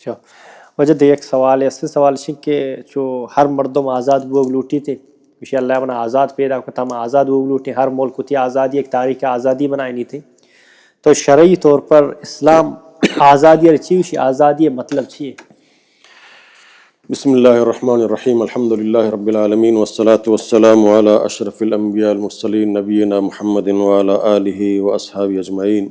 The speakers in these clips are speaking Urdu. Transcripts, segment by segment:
اچھا۔ وجہ دے ایک سوال ہے اس سوال ہے کہ جو ہر مردم آزاد بوگ لوٹی تھے وشی اللہ بنا آزاد پیدا کرتا ہم آزاد بوگ لوٹی ہر ملک کو تھی آزادی، ایک تاریخ آزادی بنائی نہیں تھی۔ تو شرعی طور پر اسلام آزادی اور چیز آزادی مطلب چیئے بسم اللہ الرحمن الرحیم، الحمد للہ رب العالمین، والصلاة والسلام على اشرف الانبیاء المرسلین، نبینا محمد وعلى آلہ واصحابہ اجمعین۔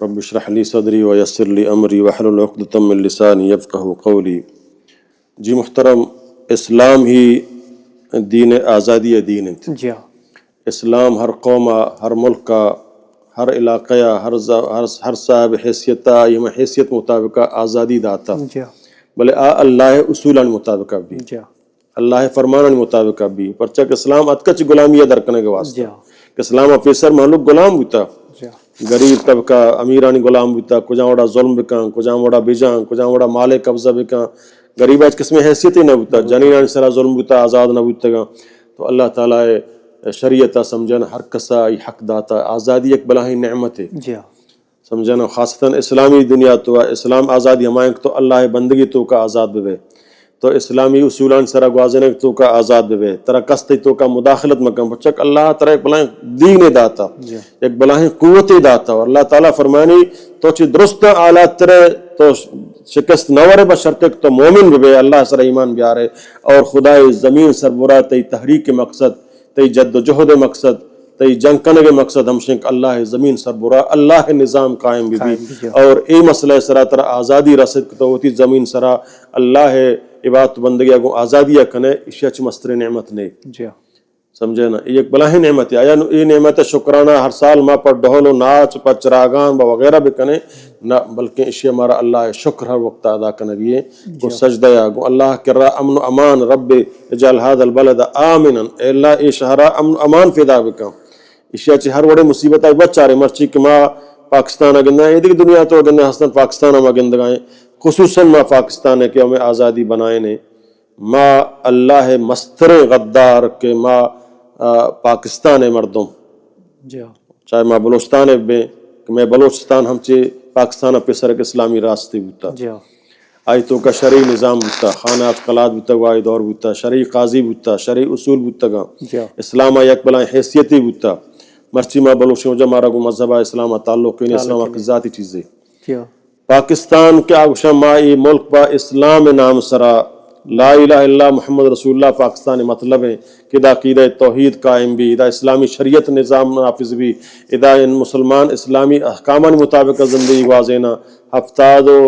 رب اشرح لی صدری ویسر لی امری وحلل عقدۃ من لسانی یفقہ قولی جی محترم اسلام ہی دین آزادی دین جی ہاں۔ اسلام ہر قومہ ہر ملک ہر علاقہ ہر ہر ہر صاحب حیثیتہ یم حیثیت مطابق آزادی داتا۔ جی ہاں۔ بلے آ اللہ اصول مطابق بھی۔ جی ہاں۔ اللہ فرمان مطابق بھی۔ پرچک اسلام اتکچ غلامی درکنے کے واسطے جی کہ اسلام افیسر محلوک غلام ہوتا۔ جی غریب طبقہ امیرانی غلام ہوتا کجا وڑا ظلم بکاں کجا وڑا بیجاں کجا وڑا مال قبضہ بکاں غریب اچ قسم حیثیت ہی نہ ہوتا جنینان سرا ظلم ہوتا آزاد نہ گا تو اللہ تعالیٰ شریعت سمجھن ہر کسا ای حق داتا آزادی ایک بلاہی نعمت ہے۔ جی ہاں۔ سمجھنا خاصتاً اسلامی دنیا تو اسلام آزادی ہمائیں تو اللہ بندگی تو کا آزاد بے۔ تو اسلامی اصولان سرا گوازن تو کا آزاد بے ترا کست تو کا مداخلت مکم۔ بچک اللہ ترا ایک بلائیں دین داتا ایک بلائیں قوت داتا۔ اور اللہ تعالیٰ فرمانی تو چی درست آلات ترے تو شکست نور بشرطک تو مومن بے اللہ سر ایمان بیارے۔ اور خدای زمین سر برا تی تحریک مقصد تی جد و جہد مقصد تی جنگ کنگ مقصد۔ ہم شنک اللہ زمین سر برا اللہ نظام قائم بھی بھی اور ای مسئلہ سرا ترا آزادی رسد تو ہوتی زمین سرا اللہ عبادت بندگی اگو آزادی کنے اشیاء چھ مستر نعمت نے۔ جی ہاں۔ سمجھے نا؟ یہ ایک بلاہی نعمت ہے۔ آیا نو ای نعمت شکرانہ ہر سال ما پر ڈھولو ناچ پر چراغان با وغیرہ بھی کنے۔ نہ بلکہ اشیاء مارا اللہ شکر ہر وقت ادا کنے گئے کو سجدہ یا گو اللہ کرا امن و امان رب اجال هذا البلد آمنا۔ اے اللہ ای شہرہ امن و امان فیدا بکا۔ اشیاء چی ہر وڑے مصیبت آئی بچارے مرچی کہ ما پاکستان اگندہ ہے دیکھ دنیا تو اگندہ حسن پاکستان ہم اگندگائیں خصوصاً ما پاکستان ہمیں آزادی بنائے نے ما اللہ مستر غدار کے ما پاکستان مردم جی ہاں۔ چاہے ما بلوچستان بے کہ میں بلوچستان ہم چے پاکستان پہ سرک اسلامی راستے بوتا۔ جی ہاں۔ آئی تو کا شرعی نظام بوتا خانات قلات بوتا وائی دور بوتا شرعی قاضی بوتا شرعی اصول بوتا گا۔ جی ہاں۔ اسلام یک بلائیں حیثیتی بوتا۔ مرچی ما بلوچیوں جا مارا کو مذہبہ اسلام تعلق اسلام کی ذاتی چیزیں۔ جی ہاں۔ پاکستان کے آگوشا مائی ملک با اسلام نام سرا۔ لا الہ الا محمد رسول اللہ پاکستان مطلب ہے کہ دا قید توحید قائم بھی دا اسلامی شریعت نظام نافذ بھی ادا ان مسلمان اسلامی احکامان مطابق زندگی واضح ہفتاد و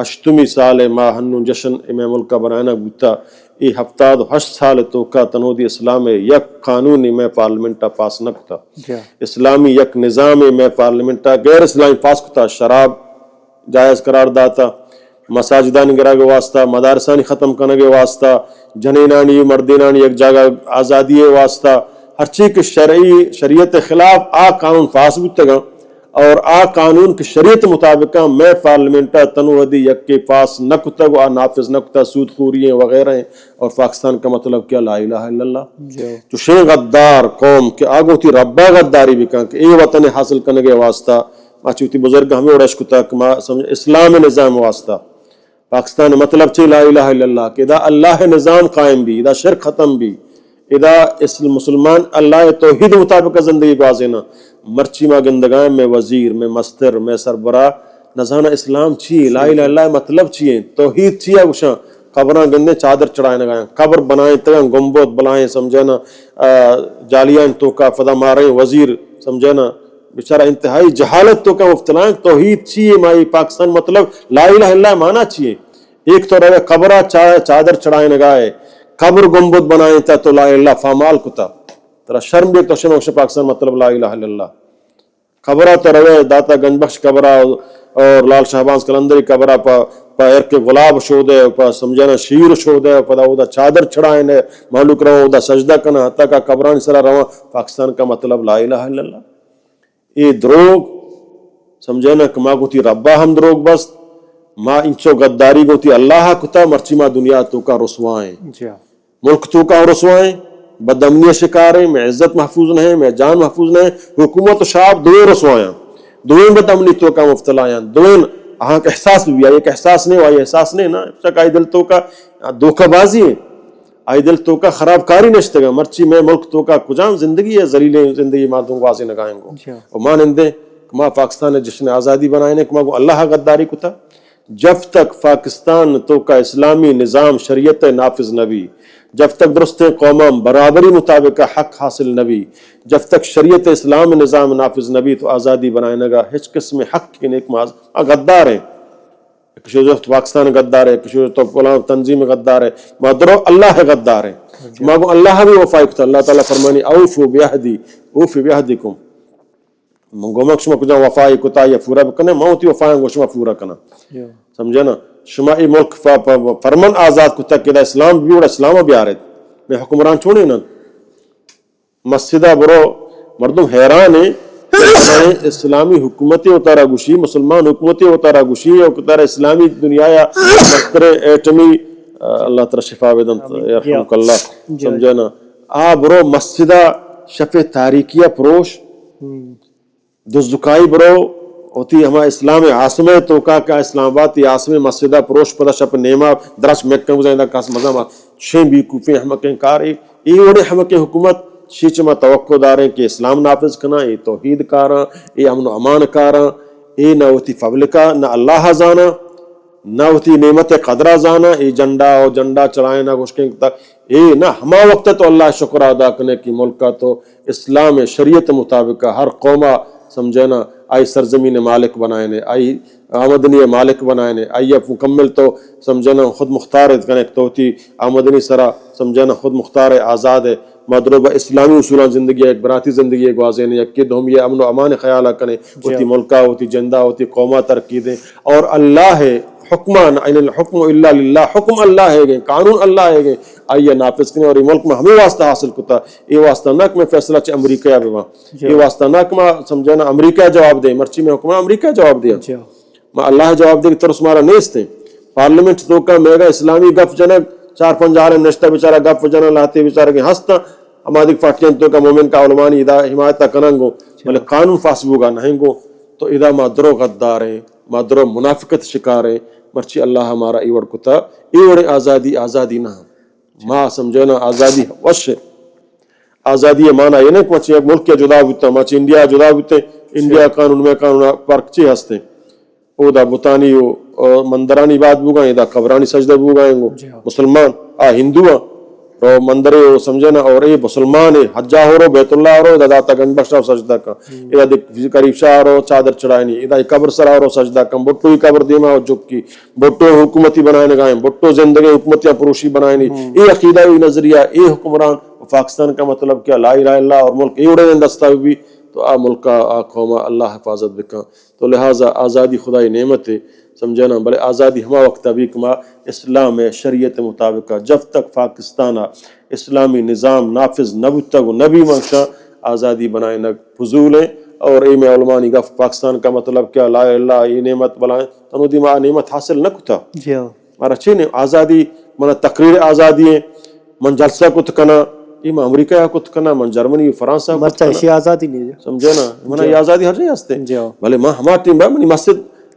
ہشتمی سال ماہ ہنو جشن امام ملک کا بنانا بوتا۔ ای ہفتاد و ہشت سال تو کا تنودی اسلام یک قانون میں پارلیمنٹا پاس نکتا جی۔ ہاں اسلامی یک نظام میں پارلیمنٹا غیر اسلامی پاس کتا۔ شراب جائز قرار داتا مساجدان گرا کے واسطہ مدارسانی ختم کرنے کے واسطہ جنینانی مردینانی ایک جگہ آزادی واسطہ ہر چیز کے شرعی شریعت خلاف آ قانون فاس بھی گا اور آ قانون کی شریعت مطابق میں پارلیمنٹا تنوہدی یک کے پاس نکتا گو آ نافذ نکتا سود خوری ہیں وغیرہ ہیں اور پاکستان کا مطلب کیا؟ لا الہ الا اللہ۔ جی۔ تو شے غدار قوم کہ آگو تی ربا غداری بھی کہاں کہ اے وطن حاصل کرنے کے واسطہ ماچوتی بزرگ ہمیں اڑش کتا کہ ما سمجھ اسلام نظام واسطہ پاکستان مطلب چی لا الہ الا اللہ کہ ادا اللہ نظام قائم بھی ادا شرک ختم بھی ادا اس مسلمان اللہ توحید مطابق زندگی گوازینا مرچی ما گندگائیں میں وزیر، میں مستر، میں سربراہ، نظانہ اسلام چی، لا الہ اللہ مطلب چیئے توحید چیئے گوشاں قبراں گندے، چادر چڑھائے نگائیں قبر بنائیں تگاں گمبوت بلائیں سمجھنا جالیاں تو کا فدا ماریں، وزیر سمجھنا بیچارہ انتہائی جہالت تو کا مفتلائیں توحید چیئے مائی پاکستان مطلب لا الہ الا اللہ مانا چیئے۔ ایک تو رہے قبرہ چادر چڑھائے نگائے قبر گمبت بنائیں تا تو لا الہ اللہ فامال کتا۔ ترا شرم بھی تو شنوش پاکستان مطلب لا الہ الا اللہ۔ قبرہ تو رہے داتا گنج بخش قبرہ اور لال شہبان کلندری قبرہ پا پا ارک گلاب شو دے پا سمجھنا شیر شو دے پا دا دا چادر چڑھائیں نے محلوک رہو دا سجدہ کنا، حتی کا قبران سرا رہو پاکستان کا مطلب لا الہ الا اللہ۔ دروگ سمجھے نا દ્રોગ کو تھی ربا ہم دروگ بس ما انچو گداری گوتی اللہ کتا مرچی ما دنیا تو کا رسوائیں۔ جی ہاں۔ ملک تو کا رسوائیں بدمنی شکاریں میں عزت محفوظ نہیں میں جان محفوظ نہیں حکومت و شعب دوئے رسوائیں۔ دوئے بدمنی تو کا مفتلائیں دوئے احساس بھی آئے ایک احساس نہیں آئی احساس نہیں نا شکائی دل تو کا دھوکہ بازی ہے آئی دل تو کا خراب کاری نشتے گا مرچی میں ملک تو کا کجام زندگی ہے زلیلے زندگی ماں دوں واضح نگائیں گو اور ماں نندے ماں پاکستان نے جشن آزادی بنائے نے ماں کو اللہ غداری کتا۔ جب تک پاکستان تو کا اسلامی نظام شریعت نافذ نبی جب تک درست قومم برابری مطابق حق حاصل نبی جب تک شریعت اسلام نظام نافذ نبی تو آزادی بنائے نگا ہچ قسم حق کے نیک ماز غدار ہیں۔ کشوزفت پاکستان غدار ہے کشوزفت تنظیم غدار ہے مادرو اللہ غدار ہے۔ ماگو اللہ بھی وفائق تھا اللہ تعالیٰ فرمانی اوفو بیہدی اوفی بیہدکم۔ منگو مک شما کجا وفائی کتا یا فوراً بکنے موتی وفائیں گو شما فوراً کنا۔ سمجھے نا؟ شما ای ملک فرمان آزاد کتا کدا اسلام بیوڑا اسلام بھی آرد میں حکمران چھوڑی نا۔ مسجدہ برو مردم حیران ہیں۔ اسلامی حکومت اتارا گوشی مسلمان حکومت اتارا گوشی او کتار اسلامی دنیا یا دفتر ایٹمی اللہ تعالی شفا بدن يرحمك اللہ سمجھنا آ رو مسجدہ شفع تاریکیہ پروش دزدکائی برو ہوتی ہما اسلام عاصم کہا کہ اسلام آباد یہ عاصم مسجدہ پروش پدا شپ نیمہ درش میکن زیندہ کاس مزہ چھین بھی کوفیں ہمکیں کار ایک ای اوڑے ہمکیں حکومت شیچما توقع داریں کہ اسلام نافذ کنا اے توحید کارا اے امن و امان کاراں اے نہ ہوتی فبلکا نہ اللہ زانا، نہ ہوتی نعمت قدرہ زانا اے جنڈا او جنڈا چڑھائیں نہ گشکیں اے نہ ہما وقت تو اللہ شکر ادا کرنے کی ملکہ تو اسلام شریعت مطابق ہر قومہ سمجھے نا آئی سرزمین مالک بنائے نے آئی آمدنی مالک بنائے نے آئی اب مکمل تو سمجھے نا خود مختار کنے توتی آمدنی سرا سمجھے نا خود مختار آزاد ہے مادروبہ اسلامی اصولان زندگی ایک براتی زندگی ایک واضح نے یقید ہم یہ امن و امان خیالہ کریں ہوتی جی۔ ملکہ ہوتی جندہ ہوتی قومہ ترقی دیں۔ اور اللہ ہے حکمان عین الحکم اللہ للہ۔ حکم اللہ ہے گئے قانون اللہ ہے گئے۔ آئیے نافذ کریں اور یہ ملک میں ہمیں واسطہ حاصل کرتا یہ واسطہ ناک میں فیصلہ چاہے امریکہ یا وہاں۔ جی۔ یہ واسطہ ناک میں سمجھانا امریکہ جواب دے مرچی میں حکمان امریکہ جواب دیا۔ جی۔ میں اللہ جواب دے کہ ترس مارا نیست ہے پارلیمنٹ تو کہا میں گا اسلامی گف جنگ چار فنجار نشتا بیچارہ، گپ فجنا لاتے بیچارہ کے ہستا امادک فاٹینتوں کا مومن کا علمانی ادا حمایت کننگو۔ ملے قانون فاسبو گا نہیں گو تو ادا مادرو غدار ہے مادرو منافقت شکار ہے مرچی اللہ ہمارا ایوڑ کتا ایوڑ آزادی آزادی نہ ما سمجھو نا آزادی وش۔ آزادی مانا یہ نہیں کہ ملک کے جدا ہوتا ہے مچ انڈیا جدا ہوتے، انڈیا قانون میں قانون پرچی ہستے۔ ہیں او دا بوتانی او مندرانی بات بو گائیں دا قبرانی سجدہ بو گائیں گو۔ جی ہاں۔ مسلمان آ ہندو آ رو مندر او سمجھنا اور اے مسلمان حجا ہو رو بیت اللہ رو دا دا تا گن بخشا سجدہ کا۔ ادا دی قریب شاہ رو چادر چڑھائیں چڑھائنی ادا قبر سرا رو سجدہ کا۔ بٹو ہی قبر دیما ہو جب کی۔ بٹو حکومتی بنائیں گائیں۔ بٹو زندگی حکومتی پروشی بنائنی۔ اے عقیدہ اے نظریہ اے حکمران۔ پاکستان کا مطلب کیا؟ لا الہ الا اللہ اور ملک۔ اے اڑے دستا بھی تو آ ملکہ آ قوما اللہ حفاظت بکا تو لہٰذا آزادی خدائی نعمت ہے سمجھنا نا؟ بلے آزادی ہما وقت ابھی کما اسلام شریعت مطابق جب تک پاکستان اسلامی نظام نافذ نب تک نبی منشا آزادی بنائیں نگ فضول ہیں۔ اور اے میں علماء نگا پاکستان کا مطلب کیا؟ لا اللہ یہ نعمت بلائیں تنو دیما نعمت حاصل نہ کتا؟ جی ہاں۔ مارا چھے نہیں آزادی منا تقریر آزادی ہے۔ من جلسہ کت کنا ima Amerika yako tukana man Germany Faransa yako tukana macha azadi nije samjhe na mana ye azadi har jaye aste bale ma hamati ba mani masjid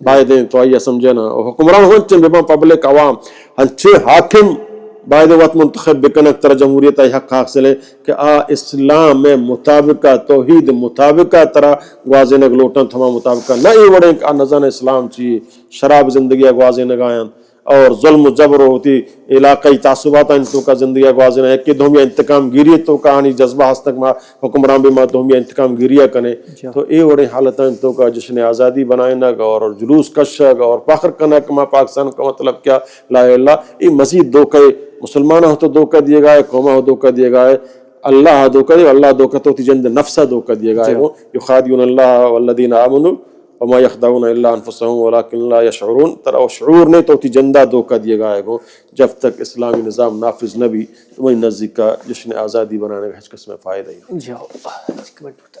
باعدین تو سمجھے نا حکمران ہون چن بما پبلک عوام. ہن چھ حاکم باعد وقت منتخب بکنک تر جمہوریت آئی حق حق سے لے کہ آ اسلام میں مطابقہ توحید مطابقہ ترہ گوازین اگلوٹن تھما مطابقہ نہ ای وڑیں کہ آ نظان اسلام چی شراب زندگی اگوازین اگائیں اور ظلم و جبر ہوتی علاقائی تعصبات انتوں کا زندگی گوازن ہے کہ دھومیا انتقام گیری تو کہانی جذبہ ہستک ماں حکمران بھی ماں دھومیا انتقام گیریا کنے جی ہاں۔ تو اے وڑے حالت انتوں کا جشن آزادی بنائے نگ اور جلوس کشگ اور فخر کنا کما پاکستان کا مطلب کیا؟ لا اللہ۔ یہ مزید دو کہ مسلمان ہو تو دھوکہ دیے گا ہے قوما ہو دھوکہ دیے گا ہے۔ اللہ دھوکہ دے اللہ دھوکہ تو جند نفسہ دھوکہ دیے گا ہے۔ جی ہاں۔ وہ یخادیون اللہ والذین آمنوا۔ وما یخدعون اللہ انفسهم ولكن لا يشعرون. و شعور نہیں تو جندہ دھوکہ دیے گائے گو جب تک اسلامی نظام نافذ نہ بھی، تو وہی نزدیک کا جشن آزادی بنانے کا ہچ قسم فائدہ ہی